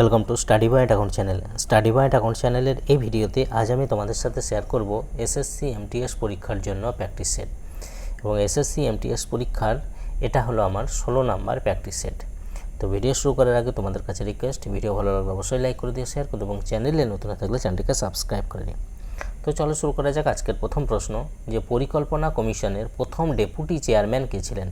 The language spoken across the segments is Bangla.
Welcome to study point account channel study point account চ্যানেলের এই ভিডিওতে আজ আমি তোমাদের সাথে শেয়ার করব এসএসসি এমটিএস পরীক্ষার জন্য প্র্যাকটিস সেট এবং এসএসসি এমটিএস পরীক্ষার এটা হলো আমার ষোলো নাম্বার প্র্যাকটিস সেট তো ভিডিও শুরু করার আগে তোমাদের কাছে রিকোয়েস্ট ভিডিও ভালো লাগলে অবশ্যই লাইক করে দিয়ে শেয়ার করো এবং চ্যানেলে নতুন থাকলে চ্যানেলটিকে সাবস্ক্রাইব করে নিও। তো চলো শুরু করা যাক আজকের প্রথম প্রশ্ন, যে পরিকল্পনা কমিশনের প্রথম ডেপুটি চেয়ারম্যান কে ছিলেন?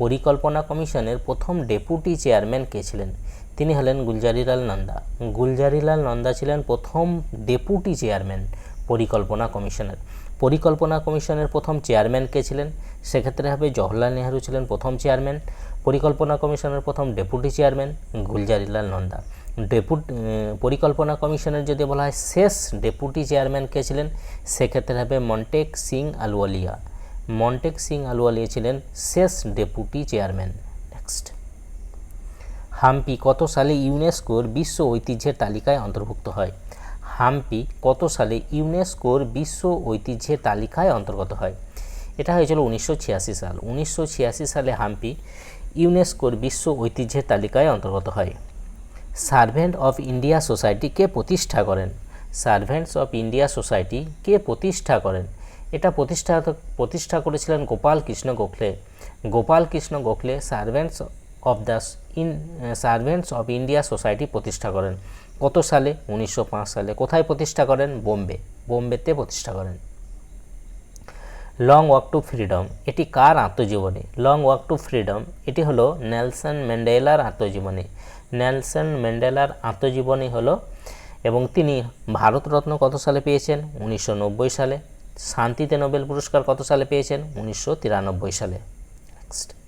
পরিকল্পনা কমিশনের প্রথম ডেপুটি চেয়ারম্যান কে ছিলেন? তিনি হলেন গুলজারিলাল নন্দা। গুলজারিলাল নন্দা ছিলেন প্রথম ডেপুটি চেয়ারম্যান পরিকল্পনা কমিশনের। পরিকল্পনা কমিশনের প্রথম চেয়ারম্যান কে ছিলেন? সেক্ষেত্রে হবে জওহরলাল নেহরু ছিলেন প্রথম চেয়ারম্যান। পরিকল্পনা কমিশনের প্রথম deputy chairman Gulzarilal Nanda. Deputy পরিকল্পনা কমিশনের যদি বলা হয় শেষ ডেপুটি চেয়ারম্যান কে ছিলেন, সেক্ষেত্রে হবে মন্টেক সিং আলওয়ালিয়া মন্টেক সিং আলওয়ালিয়া ছিলেন শেষ ডেপুটি চেয়ারম্যান। নেক্সট হাম্পি কত সালে ইউনেস্কোর বিশ্ব ঐতিহ্যের তালিকায় অন্তর্ভুক্ত হয়? হাম্পি কত সালে ইউনেস্কোর বিশ্ব ঐতিহ্যের তালিকায় অন্তর্গত হয়? এটা হয়েছিল উনিশশো ছিয়াশি সাল। উনিশশো ছিয়াশি সালে হাম্পি ইউনেস্কোর বিশ্ব ঐতিহ্যের তালিকায় অন্তর্গত হয়। সার্ভেন্ট অফ ইন্ডিয়া সোসাইটি কে প্রতিষ্ঠা করেন? সার্ভেন্টস অফ ইন্ডিয়া সোসাইটি কে প্রতিষ্ঠা করেন? এটা প্রতিষ্ঠা প্রতিষ্ঠা করেছিলেন Gopal Krishna Gokhale. Gopal Krishna Gokhale servants of the in servants of India society প্রতিষ্ঠা করেন। কত সালে? উনিশশো পাঁচ সালে। কোথায় প্রতিষ্ঠা করেন? বোম্বে। বোম্বেতে প্রতিষ্ঠা করেন। লং ওয়াক টু ফ্রিডম এটি কার আত্মজীবনী? লং ওয়াক টু ফ্রিডম এটি হলো নেলসন ম্যান্ডেলার আত্মজীবনী। নেলসন ম্যান্ডেলার আত্মজীবনী হলো, এবং তিনি ভারতরত্ন কত সালে পেয়েছেন? উনিশশো নব্বই সালে। শান্তিতে নোবেল পুরস্কার কত সালে পেয়েছেন? উনিশশো তিরানব্বই সালে। নেক্সট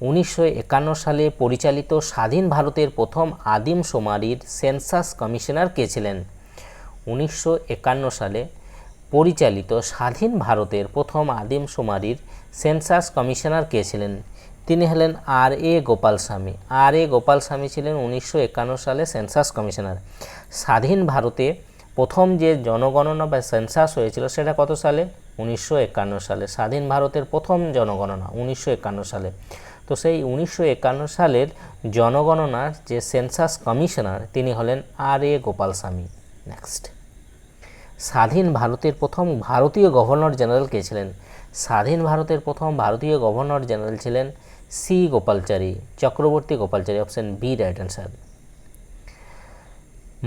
উনিশশো একান্ন সালে পরিচালিত স্বাধীন ভারতের প্রথম আদিম সোমারির সেন্সাস কমিশনার কে ছিলেন? উনিশশো একান্ন সালে পরিচালিত স্বাধীন ভারতের প্রথম আদিম সোমারির সেন্সাস কমিশনার কে ছিলেন? তিনি হলেন আর এ গোপালস্বামী। আর এ গোপালস্বামী ছিলেন উনিশশো একান্ন সালে সেন্সাস কমিশনার। স্বাধীন ভারতে প্রথম যে জনগণনা বা সেন্সাস হয়েছিল সেটা কত সালে? উনিশশো একান্ন সালে। স্বাধীন ভারতের প্রথম জনগণনা উনিশশো একান্ন সালে। তো সেই উনিশশো একান্ন সালের জনগণনার যে সেন্সাস কমিশনার, তিনি হলেন আর এ গোপালস্বামী নেক্সট স্বাধীন ভারতের প্রথম ভারতীয় গভর্নর জেনারেল কে ছিলেন? স্বাধীন ভারতের প্রথম ভারতীয় গভর্নর জেনারেল ছিলেন C Gopalachari, Chakravarti Gopalachari, option B right answer.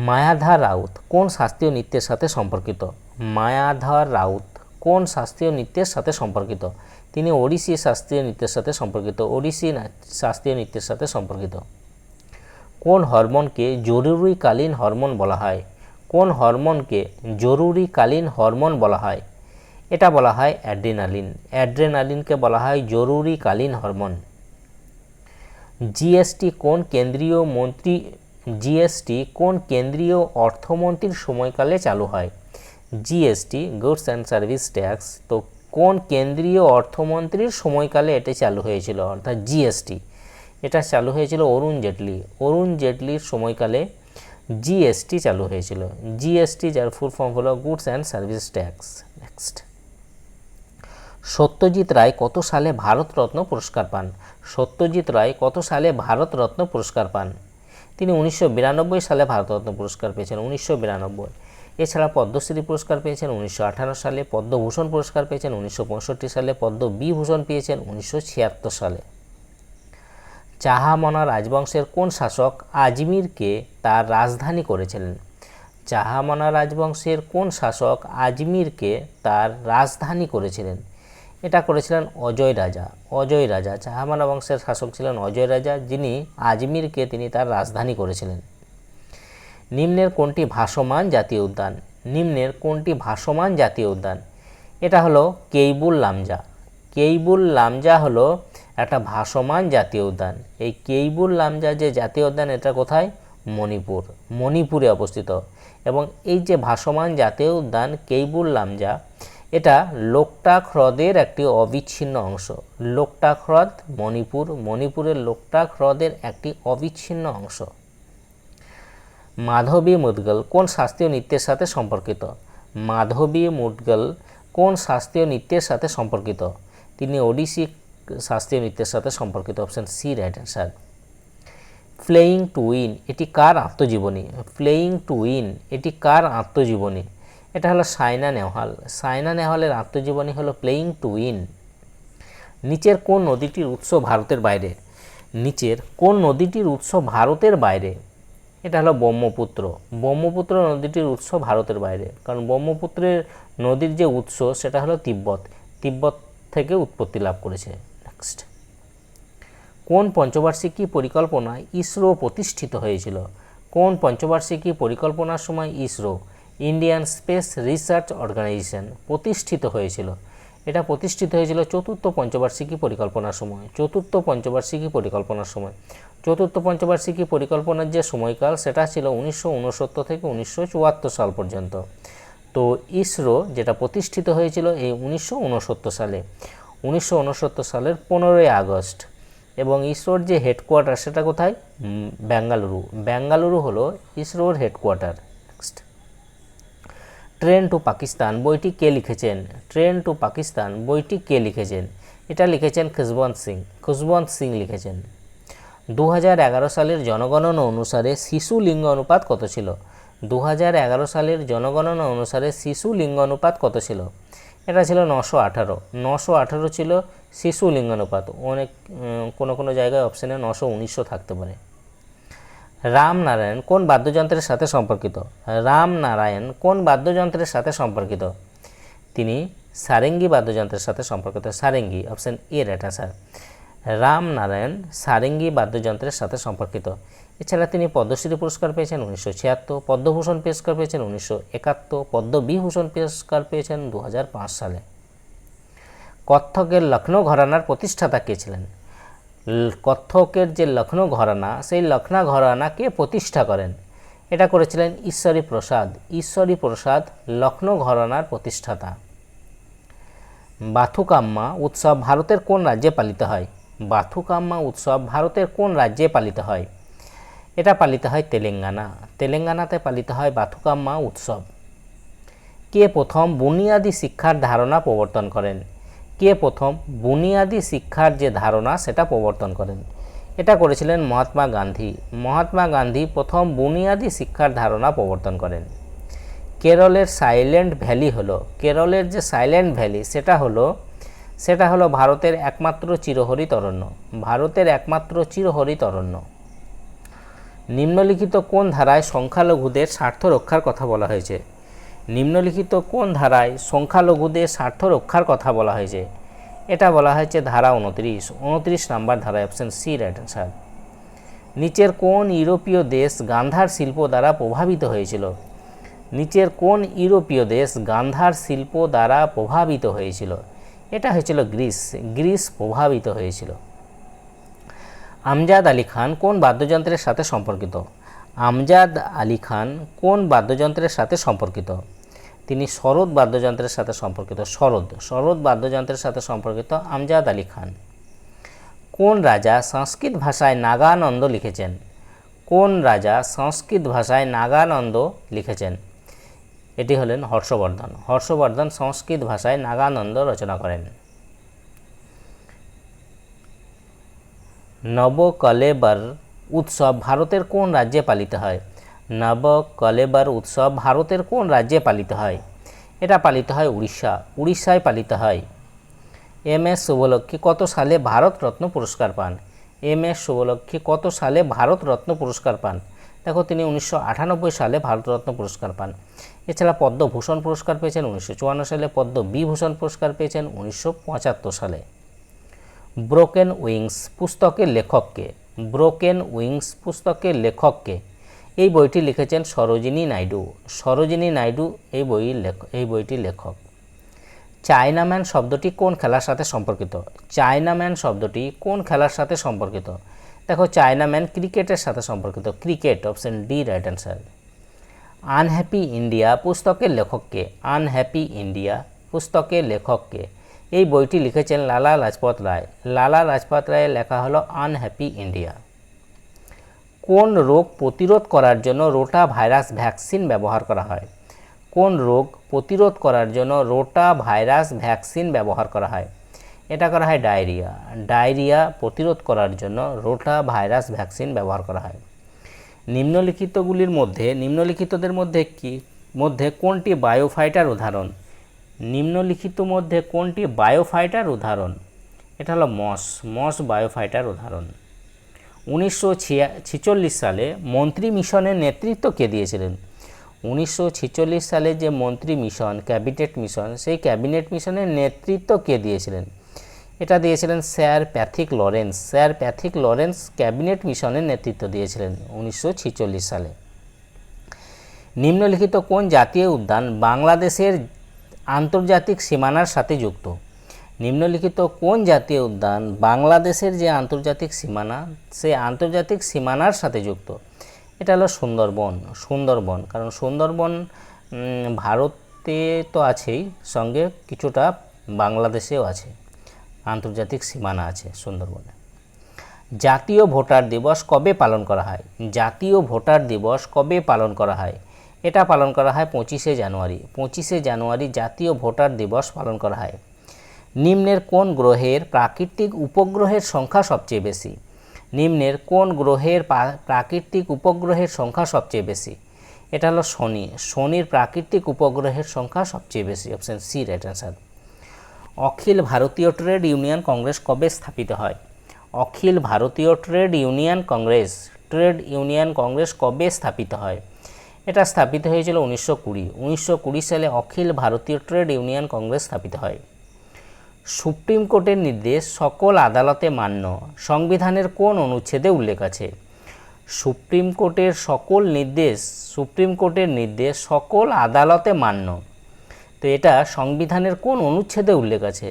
Mayadhar Raut কোন শাস্ত্রীয় নৃত্যের সাথে সম্পর্কিত? মায়াধার রাউত কোন শাস্ত্রীয় নৃত্যের সাথে সম্পর্কিত? তিনি ওড়িশি শাস্ত্রীয় নৃত্যের সাথে সম্পর্কিত, ওড়িশি শাস্ত্রীয় নৃত্যের সাথে সম্পর্কিত। কোন হরমোনকে জরুরিকালীন হরমোন বলা হয়? কোন হরমোনকে জরুরিকালীন হরমোন বলা হয়? এটা বলা হয় অ্যাড্রেনালিন। অ্যাড্রেনালিনকে বলা হয় জরুরিকালীন হরমোন। জিএসটি কোন কেন্দ্রীয় মন্ত্রী, জিএসটি কোন কেন্দ্রীয় অর্থমন্ত্রীর সময়কালে চালু হয়? GST goods and service tax তো কোন কেন্দ্রীয় অর্থমন্ত্রীর সময়কালে এটি চালু হয়েছিল? অর্থাৎ জিএসটি এটা চালু হয়েছিল অরুণ জেটলি। অরুণ জেটলির সময়কালে জিএসটি চালু হয়েছিল। জিএসটি যার ফুল ফর্ম হলো goods and service tax next Satyajit Ray কত সালে ভারতরত্ন পুরস্কার পান? সত্যজিৎ রায় কত সালে ভারতরত্ন পুরস্কার পান? তিনি উনিশশো বিরানব্বই সালে ভারতরত্ন পুরস্কার পেয়েছেন, উনিশশো বিরানব্বই। এছাড়া পদ্মশ্রী পুরস্কার পেয়েছেন উনিশশো সালে, পদ্মভূষণ পুরস্কার পেয়েছেন উনিশশো পঁয়ষট্টি সালে, পদ্মবিভূষণ পেয়েছেন উনিশশো ছিয়াত্তর সালে। চাহামনা রাজবংশের কোন শাসক আজমিরকে তার রাজধানী করেছিলেন? চাহামনা রাজবংশের কোন শাসক আজমিরকে তার রাজধানী করেছিলেন? এটা করেছিলেন অজয় রাজা। অজয় রাজা, চাহামানা বংশের শাসক ছিলেন অজয় রাজা, যিনি আজমিরকে তিনি তার রাজধানী করেছিলেন। নিম্নের কোনটি ভাসমান জাতীয় উদ্যান? নিম্নের কোনটি ভাসমান জাতীয় উদ্যান? এটা হলো কেইবুল লামজা। কেইবুল লামজা হলো একটা ভাসমান জাতীয় উদ্যান। এই কেইবুল লামজা যে জাতীয় উদ্যান, এটা কোথায়? মণিপুর। মণিপুরে অবস্থিত। এবং এই যে ভাসমান জাতীয় উদ্যান, কেইবুল লামজা, এটা লোকটাক হ্রদের একটি অবিচ্ছিন্ন অংশ। লোকটাক হ্রদ মণিপুর। মণিপুরের লোকটাক হ্রদের একটি অবিচ্ছিন্ন অংশ। মাধবী মুদগল কোন শাস্ত্রীয় নৃত্যের সাথে সম্পর্কিত? মাধবী মুদগল কোন শাস্ত্রীয় নৃত্যের সাথে সম্পর্কিত? তিনি ওডিসি শাস্ত্রীয় নৃত্যের সাথে সম্পর্কিত। Option C, right answer. Flying to win, এটি কার আত্মজীবনী? ফ্লেইং টু উইন, এটি কার আত্মজীবনী? এটা হলো সাইনা নেহওয়াল। সাইনা নেহওয়ালের আত্মজীবনী হলো প্লেইং টু উইন। নিচের কোন নদীটির উৎস ভারতের বাইরে? নিচের কোন নদীটির উৎস ভারতের বাইরে? এটা হলো ব্রহ্মপুত্র। ব্রহ্মপুত্র নদীটির উৎস ভারতের বাইরে। কারণ ব্রহ্মপুত্রের নদীর যে উৎস, সেটা হলো তিব্বত। তিব্বত থেকে উৎপত্তি লাভ করেছে। নেক্সট কোন পঞ্চবার্ষিকী পরিকল্পনায় ইসরো প্রতিষ্ঠিত হয়েছিল? কোন পঞ্চবার্ষিকী পরিকল্পনার সময় ISRO, Indian space research organisation, প্রতিষ্ঠিত হয়েছিল? এটা প্রতিষ্ঠিত হয়েছিল চতুর্থ পঞ্চবার্ষিকী পরিকল্পনার সময়, চতুর্থ পঞ্চবার্ষিকী পরিকল্পনার সময়। চতুর্থ পঞ্চবার্ষিকী পরিকল্পনার যে সময়কাল, সেটা ছিল উনিশশো উনসত্তর থেকে উনিশশো চুয়াত্তর সাল পর্যন্ত। তো ইসরো যেটা প্রতিষ্ঠিত হয়েছিল এই উনিশশো উনসত্তর সালে, উনিশশো উনসত্তর সালের পনেরোই আগস্ট। এবং ইসরোর যে হেডকোয়ার্টার, সেটা কোথায়? বেঙ্গালুরু বেঙ্গালুরু হলো ইসরোর headquarter. Next. Train to Pakistan বইটি কে লিখেছেন? ট্রেন টু পাকিস্তান বইটি কে লিখেছেন? এটা লিখেছেন খুশবন্ত সিং। খুশবন্ত সিং লিখেছেন। দু হাজার এগারো সালের জনগণনা অনুসারে শিশু লিঙ্গ অনুপাত কত ছিল? দু হাজার এগারো সালের জনগণনা অনুসারে শিশু লিঙ্গ অনুপাত কত ছিল? এটা ছিল নশো আঠারো। নশো আঠারো ছিল শিশু লিঙ্গানুপাত অনেক কোনো কোনো জায়গায় অপশানে নশো উনিশশো থাকতে পারে। রামনারায়ণ কোন বাদ্যযন্ত্রের সাথে সম্পর্কিত? রামনারায়ণ কোন বাদ্যযন্ত্রের সাথে সম্পর্কিত? তিনি সারেঙ্গি বাদ্যযন্ত্রের সাথে সম্পর্কিত। Sarangi option A right sir Ramnarayan sarangi বাদ্যযন্ত্রের সাথে সম্পর্কিত। এছাড়া তিনি পদ্মশ্রী পুরস্কার পেয়েছেন উনিশশো ছিয়াত্তর, পদ্মভূষণ পুরস্কার পেয়েছেন উনিশশো একাত্তর, পদ্মবিভূষণ পুরস্কার পেয়েছেন দু হাজার পাঁচ সালে। কত্থকের লখনৌ ঘরানার প্রতিষ্ঠাতা কে ছিলেন? কত্থকের যে লখনৌ ঘরানা, সেই লখনৌ ঘরানাকে প্রতিষ্ঠা করেন। এটা করেছিলেন ঈশ্বরী প্রসাদ। ঈশ্বরী প্রসাদ লখনৌ ঘরানার প্রতিষ্ঠাতা। বাথুকাম্মা উৎসব ভারতের কোন রাজ্যে পালিত হয়? বাথুকাম্মা উৎসব ভারতের কোন রাজ্যে পালিত হয়? এটা পালিত হয় তেলেঙ্গানা। তেলেঙ্গানাতে পালিত হয় বাথুকাম্মা উৎসব। কে প্রথম বুনিয়াদি শিক্ষার ধারণা প্রবর্তন করেন? কে প্রথম? বুনিয়াদি শিক্ষার যে ধারণা, সেটা প্রবর্তন করেন। এটা করেছিলেন মহাত্মা গান্ধী। মহাত্মা গান্ধী প্রথম বুনিয়াদি শিক্ষার ধারণা প্রবর্তন করেন। কেরলের সাইলেন্ট ভ্যালি হলো, কেরলের যে সাইলেন্ট ভ্যালি, সেটা হলো সেটা হলো ভারতের একমাত্র চিরহরিত অরণ্য ভারতের একমাত্র চিরহরিত অরণ্য নিম্নলিখিত কোন ধারায় সংখ্যালঘুদের স্বার্থ রক্ষার কথা বলা হয়েছে? নিম্নলিখিত কোন ধারায় সংখ্যালঘুদের স্বার্থ রক্ষার কথা বলা হয়েছে? এটা বলা হয়েছে ধারা উনত্রিশ উনত্রিশ নাম্বার ধারায় অপশন সি রাইট অ্যান্সার। নিচের কোন ইউরোপীয় দেশ গান্ধার শিল্প দ্বারা প্রভাবিত হয়েছিল? নিচের কোন ইউরোপীয় দেশ গান্ধার শিল্প দ্বারা প্রভাবিত হয়েছিল? এটা হয়েছিল গ্রিস গ্রিস প্রভাবিত হয়েছিল। আমজাদ আলী খান কোন বাদ্যযন্ত্রের সাথে সম্পর্কিত? আমজাদ আলী খান কোন বাদ্যযন্ত্রের সাথে সম্পর্কিত? তিনি শরৎ বাদ্যযন্ত্রের সাথে সম্পর্কিত, শরৎ শরৎ বাদ্যযন্ত্রের সাথে সম্পর্কিত আমজাদ আলী খান। কোন রাজা সংস্কৃত ভাষায় নাগানন্দ লিখেছেন? কোন রাজা সংস্কৃত ভাষায় নাগানন্দ লিখেছেন? এটি হলেন হর্ষবর্ধন। হর্ষবর্ধন সংস্কৃত ভাষায় নাগানন্দ রচনা করেন। নবকলেবর উৎসব ভারতের কোন রাজ্যে পালিত হয়? নবকলেবর উৎসব ভারতের কোন রাজ্যে পালিত হয়? এটা পালিত হয় উড়িষ্যা। উড়িষ্যায় পালিত হয়। এম এস শুভলক্ষ্মী কত সালে ভারতরত্ন পুরস্কার পান? এম এস শুভলক্ষ্মী কত সালে ভারতরত্ন পুরস্কার পান? দেখো, তিনি উনিশশো আটানব্বই সালে ভারতরত্ন পুরস্কার পান। এছাড়া পদ্মভূষণ পুরস্কার পেয়েছেন উনিশশো চুয়ান্ন সালে, পদ্মবিভূষণ পুরস্কার পেয়েছেন উনিশশো পঁচাত্তর সালে। ব্রোকেন উইংস, পুস্তকের লেখককে। ব্রোকেন উইংস পুস্তকের লেখককে। এই বইটি লিখেছেন সরোজিনী নাইডু। সরোজিনী নাইডু এই বই লেখ, এই বইটির লেখক। চায়নাম্যান শব্দটি কোন খেলার সাথে সম্পর্কিত? চায়নাম্যান শব্দটি কোন খেলার সাথে সম্পর্কিত? দেখো, চায়নাম্যান ক্রিকেটের সাথে সম্পর্কিত। Cricket option D, right answer. Unhappy India পুস্তকের লেখককে, আনহ্যাপি ইন্ডিয়া পুস্তকের লেখককে। এই বইটি লিখেছেন লালা লাজপত রায়। লালা লাজপত রায়ের লেখা হলো আনহ্যাপি ইন্ডিয়া। কোন রোগ প্রতিরোধ করার জন্য রোটা ভাইরাস ভ্যাকসিন ব্যবহার করা হয়? কোন রোগ প্রতিরোধ করার জন্য রোটা ভাইরাস ভ্যাকসিন ব্যবহার করা হয়? এটা করা হয় ডায়রিয়া। ডায়রিয়া প্রতিরোধ করার জন্য রোটা ভাইরাস ভ্যাকসিন ব্যবহার করা হয়। নিম্নলিখিতগুলির মধ্যে নিম্নলিখিতদের মধ্যে কি মধ্যে কোনটি বায়োফাইটার উদাহরণ? নিম্নলিখিত মধ্যে কোনটি বায়োফাইটার উদাহরণ? এটা হলো মস মস বায়োফাইটার উদাহরণ। উনিশশো সালে মন্ত্রী মিশনের নেতৃত্ব কে দিয়েছিলেন? উনিশশো সালে যে মন্ত্রী মিশন, ক্যাবিনেট মিশন, সেই ক্যাবিনেট মিশনের নেতৃত্ব কে দিয়েছিলেন? এটা দিয়েছিলেন sir Pethick Lawrence. Sir Pethick Lawrence cabinet মিশনের নেতৃত্ব দিয়েছিলেন উনিশশো সালে। নিম্নলিখিত কোন জাতীয় উদ্যান বাংলাদেশের আন্তর্জাতিক সীমানার সাথে যুক্ত। নিম্নলিখিত কোন জাতীয় উদ্যান বাংলাদেশের যে আন্তর্জাতিক সীমানা সেই আন্তর্জাতিক সীমানার সাথে যুক্ত? এটা হলো সুন্দরবন সুন্দরবন। কারণ সুন্দরবন ভারতে তো আছেই, সঙ্গে কিছুটা বাংলাদেশেও আছে। আন্তর্জাতিক সীমানা আছে সুন্দরবনে। জাতীয় ভোটার দিবস কবে পালন করা হয়? জাতীয় ভোটার দিবস কবে পালন করা হয়? এটা পালন করা হয় পঁচিশে জানুয়ারি। পঁচিশে জানুয়ারি জাতীয় ভোটার দিবস পালন করা হয়। নিম্নের কোন গ্রহের প্রাকৃতিক উপগ্রহের সংখ্যা সবচেয়ে বেশি? নিম্নের কোন গ্রহের প্রাকৃতিক উপগ্রহের সংখ্যা সবচেয়ে বেশি? এটা হলো শনি। শনির প্রাকৃতিক উপগ্রহের সংখ্যা সবচেয়ে বেশি। Option C, right answer. Akhil Bharatiya trade union congress কবে স্থাপিত হয়? Akhil Bharatiya trade union congress. Trade union congress কবে স্থাপিত হয়? এটা স্থাপিত হয়েছিল উনিশশো কুড়ি। উনিশশো কুড়ি সালে অখিল ভারতীয় ট্রেড ইউনিয়ন কংগ্রেস স্থাপিত হয়। সুপ্রিম কোর্টের নির্দেশ সকল আদালতে মান্য। সংবিধানের কোন অনুচ্ছেদে উল্লেখ আছে? সুপ্রিম কোর্টের সকল নির্দেশ, সুপ্রিম কোর্টের নির্দেশ সকল আদালতে মান্য। তো এটা সংবিধানের কোন অনুচ্ছেদে উল্লেখ আছে?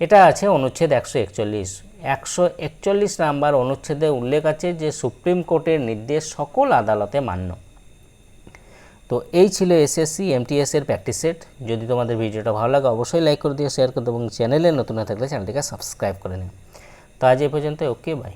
এটা আছে অনুচ্ছেদ একশো একচল্লিশ। একশো একচল্লিশ নাম্বার অনুচ্ছেদে উল্লেখ আছে যে সুপ্রিম কোর্টের নির্দেশ সকল আদালতে মান্য। তো এই ছিল এসএসসি এমটিএস এর প্র্যাকটিস সেট যদি তোমাদের ভিডিওটা ভালো লাগে, অবশ্যই লাইক করে দিও শেয়ার করে দিও, এবং চ্যানেলে নতুন না থাকলে চ্যানেলটিকে সাবস্ক্রাইব করে নিও। তো আজ এই পর্যন্ত ওকে বাই